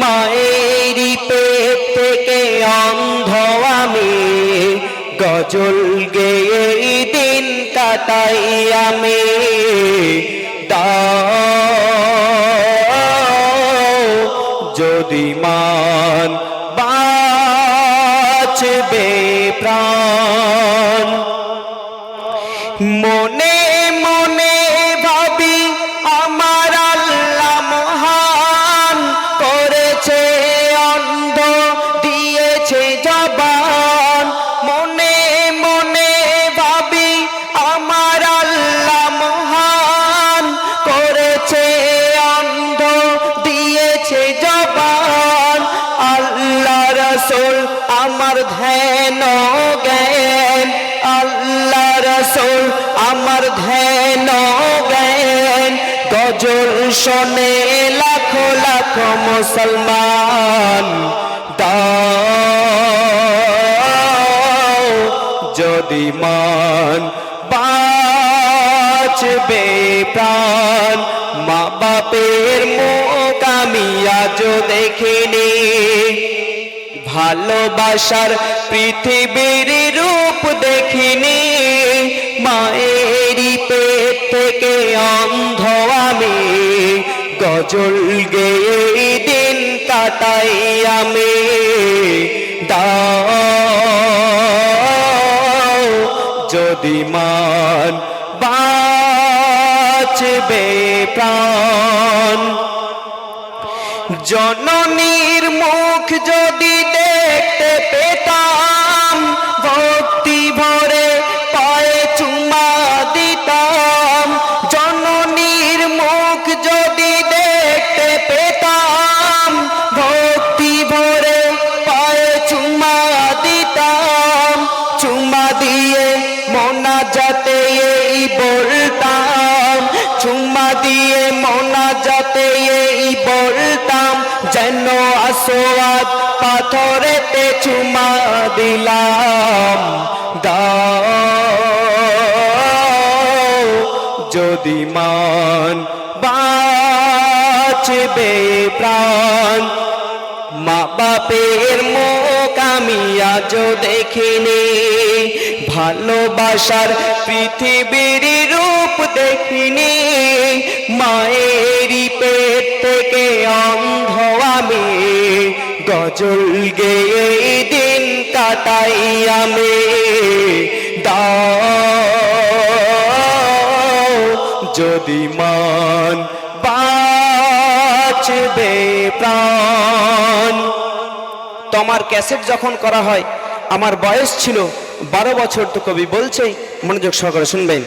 মায়েরই পেট থেকে অন্ধ আমি গজল গেয়ে দিন কাটাই আমি। যদি মান গজল শোনে লাখো লাখো মুসলমান যদি মান বাঁচবে প্রাণ মা বাপের মুখ আমি দেখিনি। ভালোবাসার পৃথিবীর রূপ দেখিনি মায়েরই পেট থেকে আমি গেয়ে দিন কাটাই আমি দাও যদি মান বাঁচবে প্রাণ। জননীর মুখ যদি দিয়ে মোনা যাতে এই বলতাম যেন আসোয়াদ পাথরেতে চুমা দিলাম। যদি মান বাঁচবে প্রাণ মা বাপের আমি আজও দেখিনি। ভালোবাসার পৃথিবীর রূপ দেখিনি। মায়েরই পেট থেকে অন্ধ আমি। গজল গেয়ে দিন কাটাই আমি। দাও, যদি মান বাঁচবে প্রাণ। তোমার ক্যাসেট যখন করা হয়, আমার বয়স ছিল বারো বছর, তো কবি বলছে মনোযোগ সহকারে শুনবেন।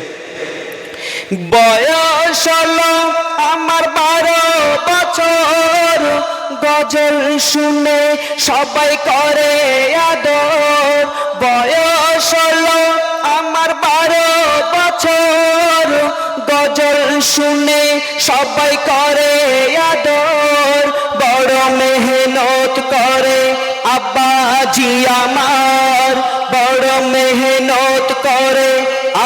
বয়স আমার বারো বছর, গজল শুনে সবাই করে আদর। বয়স আমার বারো বছর গজল শুনে সবাই করে আদর, বড় মেহনত করে আব্বাজি আমার, বড় মেহনত করে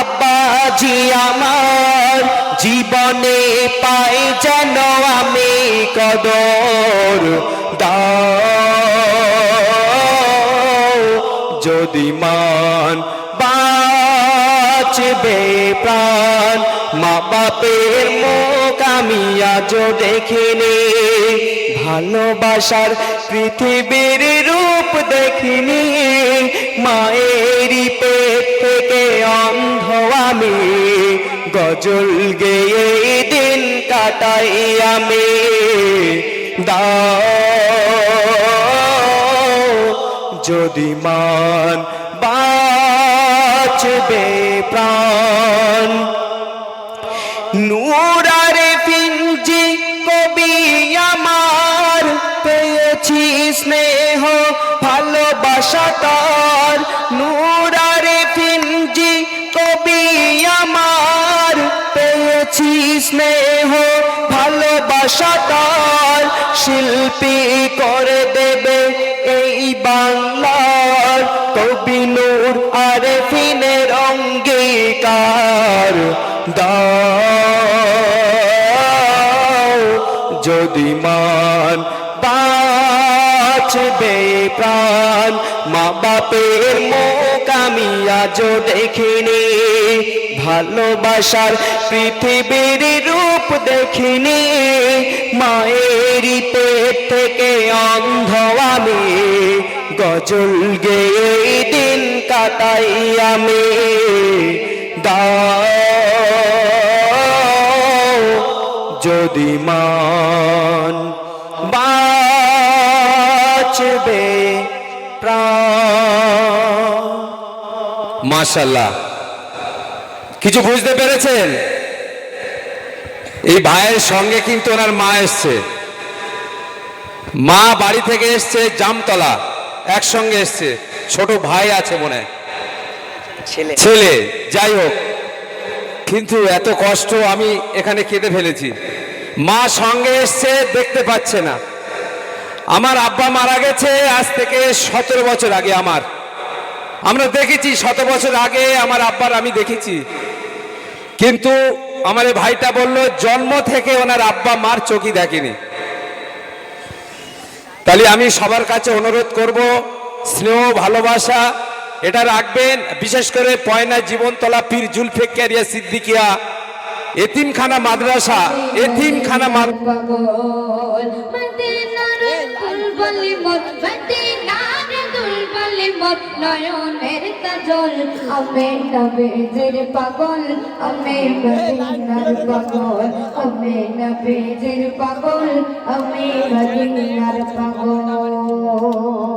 আব্বাজি আমার। জীবনে পাই যেন আমি কদর, দাও মা বাপের মুখ আমি আজও দেখিনি। ভালোবাসার পৃথিবীর রূপ দেখিনি। মায়েরই পেট থেকে অন্ধ আমি। গজল গেয়ে দিন কাটাই আমি। দাও, যদি মান বাঁচবে প্রাণ। নুরারে ফিঞ্জি কবি আমার, পেয়েছি স্নেহ, ভালোবাসা তার। নুরারে ফিঞ্জি কবি আমার, পেয়েছি স্নেহ, ভালোবাসা তার। শিল্পী করে দেবে এই বাংলার কবি নূর আরে ফিনের অঙ্গীকার। দাও। যদি মান বাঁচবে প্রাণ, মা বাপের আমি আজও দেখিনি। ভালোবাসার পৃথিবীর রূপ দেখিনি। মায়েরই পেট থেকে অন্ধ আমি। গজল এই দিন কাটাই আমি। দাও। যদি মান বাঁচবে মাশাল্লাহ। কিছু বুঝতে পেরেছেন? এই ভাইয়ের সঙ্গে কিন্তু ওনার মা এসছে। মা বাড়ি থেকে এসছে জামতলা। একসঙ্গে এসছে। ছোট ভাই আছে মনে হয়। ছেলে। ছেলে, যাই হোক। কিন্তু এত কষ্ট আমি এখানে কেঁদে ফেলেছি। মা সঙ্গে এসছে, দেখতে পাচ্ছে না। আমার আব্বা মারা গেছে, আজ থেকে সতেরো বছর আগে আমার। আমরা দেখেছি, শত বছর আগে আমার আব্বার আমি দেখেছি। কিন্তু আমার ভাইটা বলল, জন্ম থেকে ওনার আব্বা মার চোখই দেখেনি। তাহলে আমি সবার কাছে অনুরোধ করব, স্নেহ, ভালোবাসা এটা রাখবেন, বিশেষ করে পয়না জীবনতলা, পীর জুলফেকারিয়া সিদ্দিকিয়া, এতিমখানা মাদ্রাসা, এতিমখানা পাগল, আমি পাগল আমি পাগল আমি পাগল।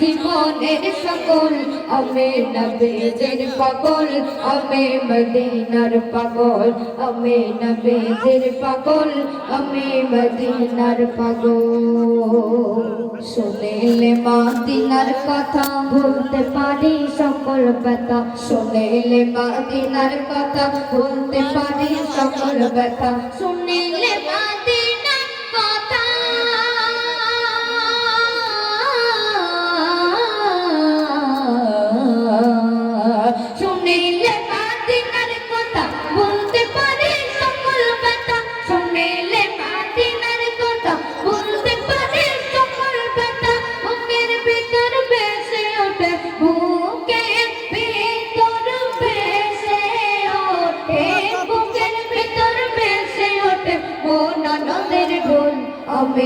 রাজি জীবনের সকল? আমি নবীজির পাগল, আমি মদিনার পাগল। আমি নবীজির পাগল, আমি মদিনার পাগল। শুনেলে মদিনার কথা ভুলতে পারি সকল ব্যথা। শুনেলে মদিনার কথা ভুলতে পারি সকল ব্যথা। শুনিলে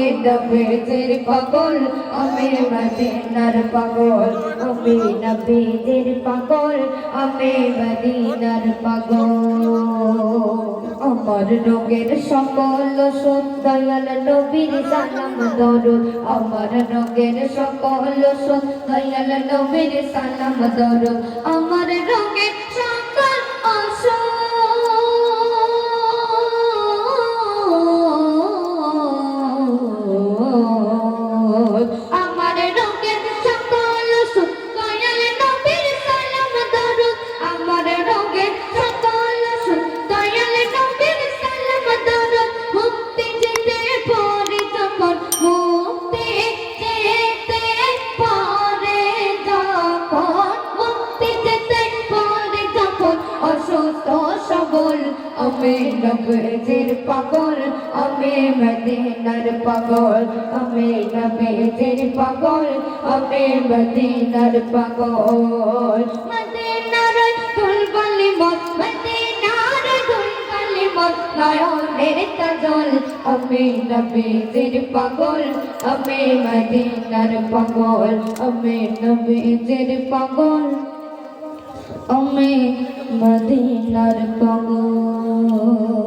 আমি নবীজির পাগল, আমি মদিনার পাগল, আমি নবীজির পাগল, আমি মদিনার পাগল। আমার রোগের সকল দয়াল নবীর সালাম দরুদ। আমার রোগের সকল দয়াল নবীর সালাম দরুদ। আমার রোগের সকল ওষুধ নবীজির পাগল আমি মদিনার পাগল। আমি নবীজির পাগল আমি মদিনার পাগল। মদিনার দুলবলি মত মদিনার দুলবলি মত নয়নের কাজল আমি নবীজির পাগল আমি মদিনার পাগল। আমি নবীজির পাগল আমি মদিনার পাগল।